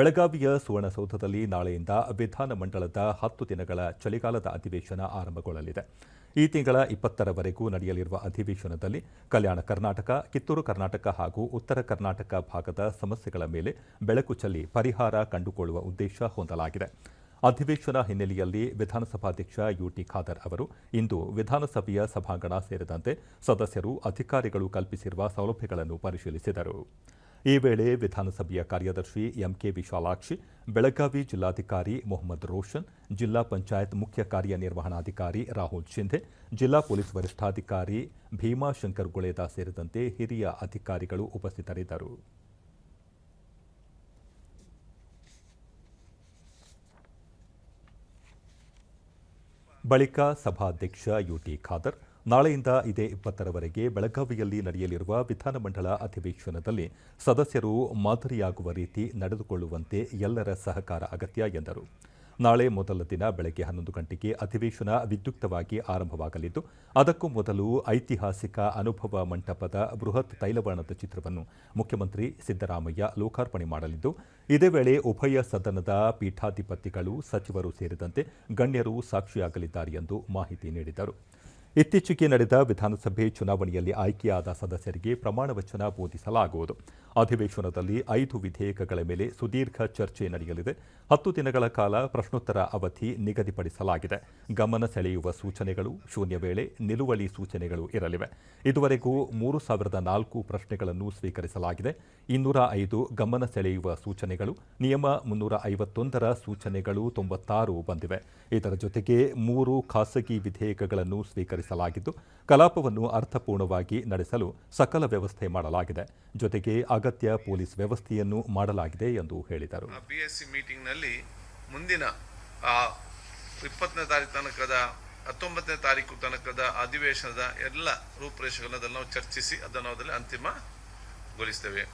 ಬೆಳಗಾವಿಯ ಸುವರ್ಣಸೌಧದಲ್ಲಿ ನಾಳೆಯಿಂದ ವಿಧಾನಮಂಡಲದ ಹತ್ತು ದಿನಗಳ ಚಳಿಗಾಲದ ಅಧಿವೇಶನ ಆರಂಭಗೊಳ್ಳಲಿದೆ. ಈ ತಿಂಗಳ ಇಪ್ಪತ್ತರವರೆಗೂ ನಡೆಯಲಿರುವ ಅಧಿವೇಶನದಲ್ಲಿ ಕಲ್ಯಾಣ ಕರ್ನಾಟಕ, ಕಿತ್ತೂರು ಕರ್ನಾಟಕ ಹಾಗೂ ಉತ್ತರ ಕರ್ನಾಟಕ ಭಾಗದ ಸಮಸ್ಯೆಗಳ ಮೇಲೆ ಬೆಳಕು ಚೆಲ್ಲಿ ಪರಿಹಾರ ಕಂಡುಕೊಳ್ಳುವ ಉದ್ದೇಶ ಹೊಂದಲಾಗಿದೆ. ಅಧಿವೇಶನ ಹಿನ್ನೆಲೆಯಲ್ಲಿ ವಿಧಾನಸಭಾಧ್ಯಕ್ಷ ಯುಟಿ ಖಾದರ್ ಅವರು ಇಂದು ವಿಧಾನಸಭೆಯ ಸಭಾಂಗಣ ಸೇರಿದಂತೆ ಸದಸ್ಯರು ಅಧಿಕಾರಿಗಳು ಕಲ್ಪಿಸಿರುವ ಸೌಲಭ್ಯಗಳನ್ನು ಪರಿಶೀಲಿಸಿದರು. ಈ ವೇಳೆ ವಿಧಾನಸಭೆಯ ಕಾರ್ಯದರ್ಶಿ ಎಂಕೆ ವಿಶಾಲಾಕ್ಷಿ, ಬೆಳಗಾವಿ ಜಿಲ್ಲಾಧಿಕಾರಿ ಮೊಹಮ್ಮದ್ ರೋಷನ್, ಜಿಲ್ಲಾ ಪಂಚಾಯತ್ ಮುಖ್ಯ ಕಾರ್ಯನಿರ್ವಹಣಾಧಿಕಾರಿ ರಾಹುಲ್ ಶಿಂಧೆ, ಜಿಲ್ಲಾ ಪೊಲೀಸ್ ವರಿಷ್ಠಾಧಿಕಾರಿ ಭೀಮಾಶಂಕರ್ ಗುಳೇದ ಸೇರಿದಂತೆ ಹಿರಿಯ ಅಧಿಕಾರಿಗಳು ಉಪಸ್ಥಿತರಿದ್ದರು. ಬಳಿಕ ಸಭಾಧ್ಯಕ್ಷ ಯುಟಿ ಖಾದರ್ ನಾಳೆಯಿಂದ ಇದೇ ಇಪ್ಪತ್ತರವರೆಗೆ ಬೆಳಗಾವಿಯಲ್ಲಿ ನಡೆಯಲಿರುವ ವಿಧಾನಮಂಡಲ ಅಧಿವೇಶನದಲ್ಲಿ ಸದಸ್ಯರು ಮಾದರಿಯಾಗುವ ರೀತಿ ನಡೆದುಕೊಳ್ಳುವಂತೆ ಎಲ್ಲರ ಸಹಕಾರ ಅಗತ್ಯ, ಎಂದರು. ನಾಳೆ ಮೊದಲ ದಿನ ಬೆಳಗ್ಗೆ ಹನ್ನೊಂದು ಗಂಟೆಗೆ ಅಧಿವೇಶನ ವಿದ್ಯುಕ್ತವಾಗಿ ಆರಂಭವಾಗಲಿದ್ದು, ಅದಕ್ಕೂ ಮೊದಲು ಐತಿಹಾಸಿಕ ಅನುಭವ ಮಂಟಪದ ಬೃಹತ್ ತೈಲವರ್ಣದ ಚಿತ್ರವನ್ನು ಮುಖ್ಯಮಂತ್ರಿ ಸಿದ್ದರಾಮಯ್ಯ ಲೋಕಾರ್ಪಣೆ ಮಾಡಲಿದ್ದು, ಇದೇ ವೇಳೆ ಉಭಯ ಸದನದ ಪೀಠಾಧಿಪತಿಗಳು, ಸಚಿವರು ಸೇರಿದಂತೆ ಗಣ್ಯರು ಸಾಕ್ಷಿಯಾಗಲಿದ್ದಾರೆ ಎಂದು ಮಾಹಿತಿ ನೀಡಿದರು. ಇತ್ತೀಚೆಗೆ ನಡೆದ ವಿಧಾನಸಭೆ ಚುನಾವಣೆಯಲ್ಲಿ ಆಯ್ಕೆಯಾದ ಸದಸ್ಯರಿಗೆ ಪ್ರಮಾಣ ವಚನ ಬೋಧಿಸಲಾಗುವುದು. ಅಧಿವೇಶನದಲ್ಲಿ ಐದು ವಿಧೇಯಕಗಳ ಮೇಲೆ ಸುದೀರ್ಘ ಚರ್ಚೆ ನಡೆಯಲಿದೆ. ಹತ್ತು ದಿನಗಳ ಕಾಲ ಪ್ರಶ್ನೋತ್ತರ ಅವಧಿ ನಿಗದಿಪಡಿಸಲಾಗಿದೆ. ಗಮನ ಸೆಳೆಯುವ ಸೂಚನೆಗಳು ಶೂನ್ಯ ವೇಳೆ ನಿಲುವಳಿ ಸೂಚನೆಗಳು ಇರಲಿವೆ. ಇದುವರೆಗೂ ಮೂರು ಸಾವಿರದ ನಾಲ್ಕು ಪ್ರಶ್ನೆಗಳನ್ನು ಸ್ವೀಕರಿಸಲಾಗಿದೆ. ಇನ್ನೂರ ಐದು ಗಮನ ಸೆಳೆಯುವ ಸೂಚನೆಗಳು, ನಿಯಮ ಮುನ್ನೂರ ಐವತ್ತೊಂದರ ಸೂಚನೆಗಳು ತೊಂಬತ್ತಾರು ಬಂದಿವೆ. ಇದರ ಜೊತೆಗೆ ಮೂರು ಖಾಸಗಿ ವಿಧೇಯಕಗಳನ್ನು ಸ್ವೀಕರಿಸಲಾಗಿದ್ದು ಕಲಾಪವನ್ನು ಅರ್ಥಪೂರ್ಣವಾಗಿ ನಡೆಸಲು ಸಕಲ ವ್ಯವಸ್ಥೆ ಮಾಡಲಾಗಿದೆ. ಜೊತೆಗೆ ಅಗತ್ಯ ಪೊಲೀಸ್ ವ್ಯವಸ್ಥೆಯನ್ನು ಮಾಡಲಾಗಿದೆ ಎಂದು ಹೇಳಿದರು. ಬಿ ಎಸ್ ಸಿ ಮೀಟಿಂಗ್ನಲ್ಲಿ ಮುಂದಿನ ಇಪ್ಪತ್ತನೇ ತಾರೀಕು ತನಕದ, ಹತ್ತೊಂಬತ್ತನೇ ತಾರೀಕು ತನಕದ ಅಧಿವೇಶನದ ಎಲ್ಲ ರೂಪುರೇಷೆಗಳನ್ನು ನಾವು ಚರ್ಚಿಸಿ, ಅದನ್ನು ಅದರಲ್ಲಿ ಅಂತಿಮಗೊಳಿಸ್ತೇವೆ